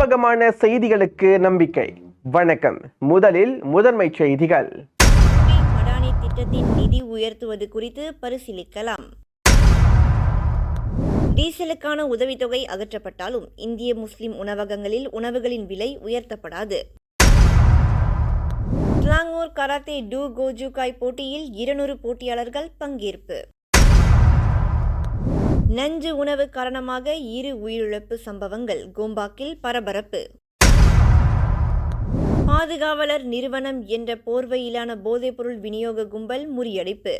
நம்பகமான செய்திகளுக்கு நம்பிக்கை. வணக்கம். முதலில் முதன்மை செய்திகள். அடானி திட்டத்தின் நிதி உயர்த்துவது குறித்து பரிசீலிக்கலாம். டீசலுக்கான உதவித்தொகை அகற்றப்பட்டாலும் இந்திய முஸ்லிம் உணவகங்களில் உணவுகளின் விலை உயர்த்தப்படாது. ஸ்லாங்கூர் கராத்தே டூ கோஜுகாய் போட்டியில் இருநூறு போட்டியாளர்கள் பங்கேற்பு. நஞ்சு உணவு காரணமாக இரு உயிரிழப்பு சம்பவங்கள் கோம்பாக்கில் பரபரப்பு. பாதுகாவலர் நிறுவனம் என்ற போர்வையிலான போதைப்பொருள் விநியோக கும்பல் முறியடிப்பு.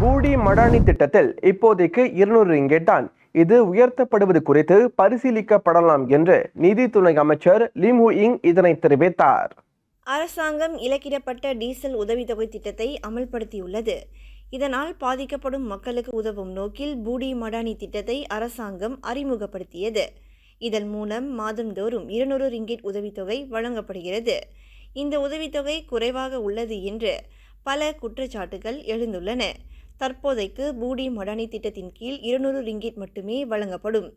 பூடி மடானி திட்டத்தில் இப்போதைக்கு இருநூறு ரிங்கெட் தான். இது உயர்த்தப்படுவது குறித்து பரிசீலிக்கப்படலாம் என்று நிதித்துறை அமைச்சர் லிம் இங் இதனை தெரிவித்தார். அரசாங்கம் இலக்கிடப்பட்ட டீசல் உதவித்தொகை திட்டத்தை அமல்படுத்தியுள்ளது. இதனால் பாதிக்கப்படும் மக்களுக்கு உதவும் நோக்கில் பூடி மடானி திட்டத்தை அரசாங்கம் அறிமுகப்படுத்தியது. இதன் மூலம் மாதந்தோறும் இருநூறு ரிங்கிட் உதவித்தொகை வழங்கப்படுகிறது. இந்த உதவித்தொகை குறைவாக உள்ளது என்று பல குற்றச்சாட்டுகள் எழுந்துள்ளன. தற்போதைக்கு பூடி மடானி திட்டத்தின் கீழ் இருநூறு ரிங்கிட் மட்டுமே வழங்கப்படும்.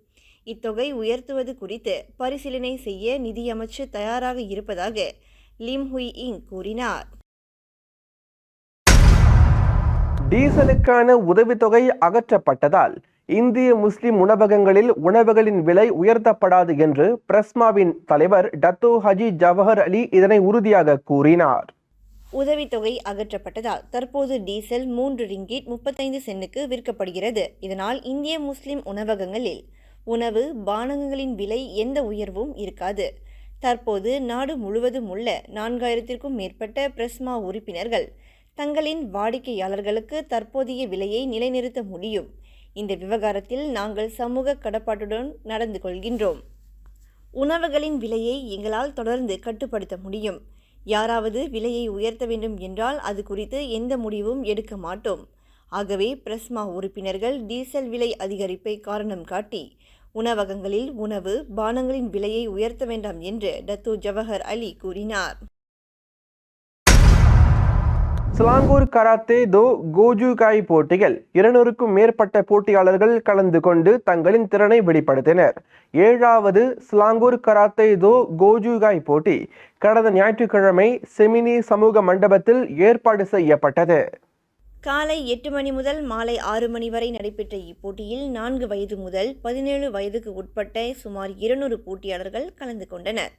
இத்தொகை உயர்த்துவது குறித்து பரிசீலனை செய்ய நிதியமைச்சு தயாராக இருப்பதாக லிம் ஹுய் இங் கூறினார். டீசலுக்கான உதவித்தொகை அகற்றப்பட்டதால் இந்திய முஸ்லிம் உணவகங்களில் உணவுகளின் விலை உயர்த்தப்படாது என்று பிரஸ்மாவின் தலைவர் டத்தோ ஹஜி ஜவஹர் அலி இதனை உறுதியாக கூறினார். உதவித்தொகை அகற்றப்பட்டதால் தற்போது டீசல் மூன்று ரிங்கிட் முப்பத்தைந்து சென்னுக்கு விற்கப்படுகிறது. இதனால் இந்திய முஸ்லிம் உணவகங்களில் உணவு பானகங்களின் விலை எந்த உயர்வும் இருக்காது. தற்போது நாடு முழுவதும் உள்ள நான்காயிரத்திற்கும் மேற்பட்ட பிரஸ்மா உறுப்பினர்கள் தங்களின் வாடிக்கையாளர்களுக்கு தற்போதைய விலையை நிலைநிறுத்த முடியும். இந்த விவகாரத்தில் நாங்கள் சமூக கடப்பாட்டுடன் நடந்து கொள்கின்றோம். உணவுகளின் விலையை எங்களால் தொடர்ந்து கட்டுப்படுத்த முடியும். யாராவது விலையை உயர்த்த வேண்டும் என்றால் அது குறித்து எந்த முடிவும் எடுக்க மாட்டோம். ஆகவே பிரஸ்மா உறுப்பினர்கள் டீசல் விலை அதிகரிப்பை காரணம் காட்டி உணவகங்களில் உணவு பானங்களின் விலையை உயர்த்த வேண்டாம் என்று டத்து ஜவஹர் அலி கூறினார். சிலாங்கூர் கராத்தே தோ கோஜுகாய் போட்டியில் இருநூறுக்கும் மேற்பட்ட போட்டியாளர்கள் கலந்து கொண்டு தங்களின் திறனை வெளிப்படுத்தினர். ஏழாவது சிலாங்கூர் கராத்தே தோ கோஜுகாய் போட்டி கடந்த ஞாயிற்றுக்கிழமை செமினி சமூக மண்டபத்தில் ஏற்பாடு செய்யப்பட்டது. காலை எட்டு மணி முதல் மாலை ஆறு மணி வரை நடைபெற்ற இப்போட்டியில் நான்கு வயது முதல் பதினேழு வயதுக்கு உட்பட்ட சுமார் இருநூறு போட்டியாளர்கள் கலந்து கொண்டனர்.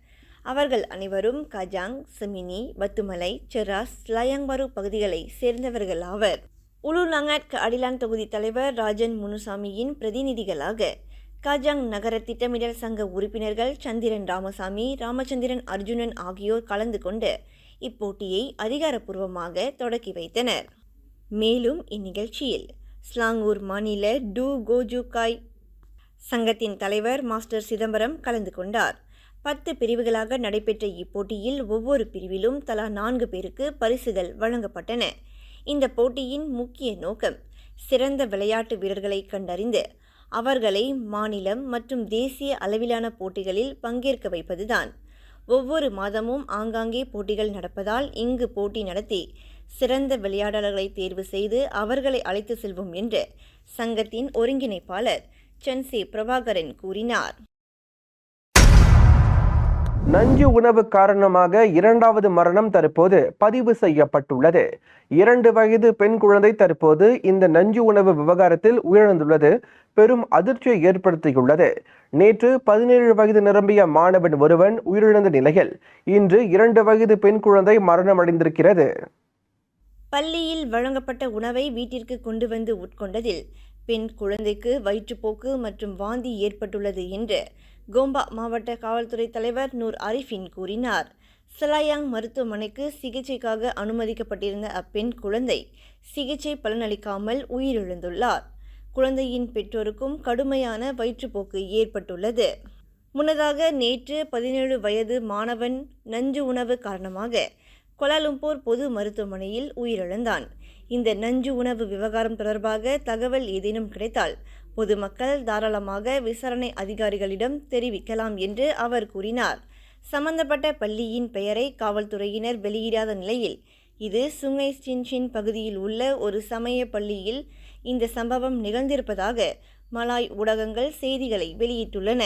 அவர்கள் அனைவரும் கஜாங் செமினி பத்துமலை செராஸ் லயங்பரு பகுதிகளை சேர்ந்தவர்கள் ஆவர். உலுநங்கட் அடிலான் தொகுதி தலைவர் ராஜன் முனுசாமியின் பிரதிநிதிகளாக காஜாங் நகர திட்டமிடல் சங்க உறுப்பினர்கள் சந்திரன் ராமசாமி ராமச்சந்திரன் அர்ஜுனன் ஆகியோர் கலந்து கொண்டு இப்போட்டியை அதிகாரப்பூர்வமாக தொடக்கி வைத்தனர். மேலும் இந்நிகழ்ச்சியில் ஸ்லாங்கூர் மாநில டு கோஜுகாய் சங்கத்தின் தலைவர் மாஸ்டர் சிதம்பரம் கலந்து கொண்டார். பத்து பிரிவுகளாக நடைபெற்ற இப்போட்டியில் ஒவ்வொரு பிரிவிலும் தலா நான்கு பேருக்கு பரிசுகள் வழங்கப்பட்டன. இந்த போட்டியின் முக்கிய நோக்கம் சிறந்த விளையாட்டு வீரர்களை கண்டறிந்து அவர்களை மாநிலம் மற்றும் தேசிய அளவிலான போட்டிகளில் பங்கேற்க வைப்பதுதான். ஒவ்வொரு மாதமும் ஆங்காங்கே போட்டிகள் நடப்பதால் இங்கு போட்டி நடத்தி சிறந்த விளையாடலர்களை தேர்வு செய்து அவர்களை அழைத்து செல்வோம் என்று சங்கத்தின் ஒருங்கிணைப்பாளர் சென்சி பிரபாகரன் கூறினார். நஞ்சு உணவு காரணமாக இரண்டாவது மரணம் தற்போது பதிவு செய்யப்பட்டுள்ளது. இரண்டு வயது பெண் குழந்தை தற்போது இந்த நஞ்சு உணவு விவகாரத்தில் உயிரிழந்துள்ளது. பெரும் அதிர்ச்சியை ஏற்படுத்தியுள்ளது. நேற்று பதினேழு வயது நிரம்பிய மாணவன் ஒருவன் உயிரிழந்த நிலையில் இன்று இரண்டு வயது பெண் குழந்தை மரணமடைந்திருக்கிறது. பள்ளியில் வழங்கப்பட்ட உணவை வீட்டிற்கு கொண்டு வந்து உட்கொண்டதில் பெண் குழந்தைக்கு வயிற்றுப்போக்கு மற்றும் வாந்தி ஏற்பட்டுள்ளது என்று கோம்பா மாவட்ட காவல்துறை தலைவர் நூர் அரிஃபின் கூறினார். சலாயாங் மருத்துவமனைக்கு சிகிச்சைக்காக அனுமதிக்கப்பட்டிருந்த அப்பெண் குழந்தை சிகிச்சை பலனளிக்காமல் உயிரிழந்துள்ளார். குழந்தையின் பெற்றோருக்கும் கடுமையான வயிற்றுப்போக்கு ஏற்பட்டுள்ளது. முன்னதாக நேற்று பதினேழு வயது மாணவன் நஞ்சு உணவு காரணமாக கொலாலும்பூர் பொது மருத்துவமனையில் உயிரிழந்தான். இந்த நஞ்சு உணவு விவகாரம் தொடர்பாக தகவல் ஏதேனும் கிடைத்தால் பொதுமக்கள் தாராளமாக விசாரணை அதிகாரிகளிடம் தெரிவிக்கலாம் என்று அவர் கூறினார். சம்பந்தப்பட்ட பள்ளியின் பெயரை காவல்துறையினர் வெளியிடாத நிலையில் இது சுங்கை சின்ஷின் பகுதியில் உள்ள ஒரு சமய பள்ளியில் இந்த சம்பவம் நிகழ்ந்திருப்பதாக மலாய் ஊடகங்கள் செய்திகளை வெளியிட்டுள்ளன.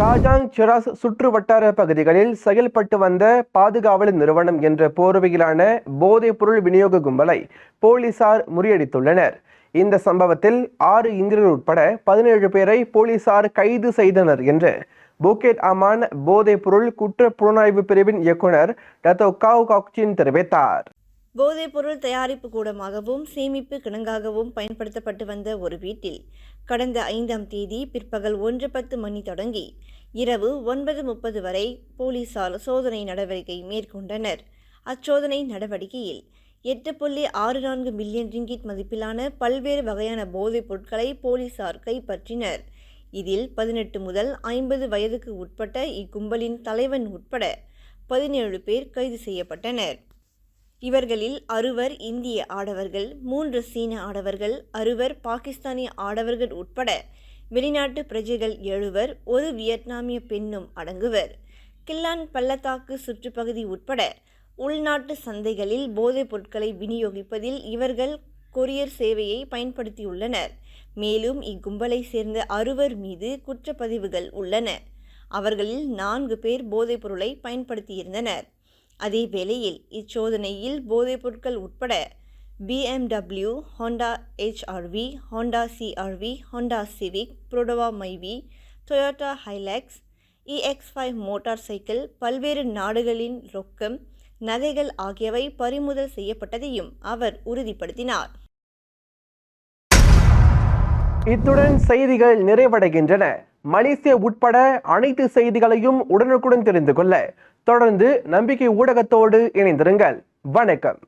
காஜாங் சிராஸ் சுற்று வட்டார பகுதிகளில் செயல்பட்டு வந்த பாதுகாவலர் நிறுவனம் என்ற போர்வையிலான போதைப் பொருள் விநியோக கும்பலை போலீசார் முறியடித்துள்ளனர். இந்த சம்பவத்தில் ஆறு இந்திரர் உட்பட பதினேழு பேரை போலீசார் கைது செய்தனர் என்று புக்கெட் அமான் போதைப் பொருள் குற்ற புலனாய்வு பிரிவின் இயக்குனர் டத்தோ காவ் காக்சின் தெரிவித்தார். போதைப்பொருள் தயாரிப்பு கூடமாகவும் சேமிப்பு கிணங்காகவும் பயன்படுத்தப்பட்டு வந்த ஒரு வீட்டில் கடந்த ஐந்தாம் தேதி பிற்பகல் ஒன்று பத்து மணி தொடங்கி இரவு ஒன்பது முப்பது வரை போலீசார் சோதனை நடவடிக்கை மேற்கொண்டனர். அச்சோதனை நடவடிக்கையில் எட்டு புள்ளி ஆறு நான்கு மில்லியன் ரிங்கிட் மதிப்பிலான பல்வேறு வகையான போதைப் பொருட்களை போலீசார் கைப்பற்றினர். இதில் பதினெட்டு முதல் ஐம்பது வயதுக்கு உட்பட்ட இக்கும்பலின் தலைவன் உட்பட பதினேழு பேர் கைது செய்யப்பட்டனர். இவர்களில் அறுவர் இந்திய ஆடவர்கள் மூன்று சீன ஆடவர்கள் அறுவர் பாகிஸ்தானிய ஆடவர்கள் உட்பட வெளிநாட்டு பிரஜைகள் எழுவர் ஒரு வியட்நாமிய பெண்ணும் அடங்குவர். கில்லான் பள்ளத்தாக்கு சுற்றுப்பகுதி உட்பட உள்நாட்டு சந்தைகளில் போதைப் பொருட்களை விநியோகிப்பதில் இவர்கள் கொரியர் சேவையை பயன்படுத்தியுள்ளனர். மேலும் இக்கும்பலை சேர்ந்த அறுவர் மீது குற்றப்பதிவுகள் உள்ளன. அவர்களில் நான்கு பேர் போதைப் பொருளை பயன்படுத்தியிருந்தனர். அதே வேளையில் இச்சோதனையில் போதைப் பொருட்கள் உட்பட BMW Honda HRV Honda CRV Honda Civic Perodua Myvi Toyota Hilux EX five motorcycle பல்வேறு நாடுகளின் ரொக்கம் நகைகள் ஆகியவை பறிமுதல் செய்யப்பட்டதையும் அவர் உறுதிப்படுத்தினார். இத்துடன் செய்திகள் நிறைவடைகின்றன. மலேசிய உட்பட அனைத்து செய்திகளையும் உடனுக்குடன் தெரிந்து கொள்ள தொடர்ந்து நம்பிக்கை ஊடகத்தோடு இணைந்திருங்கள். வணக்கம்.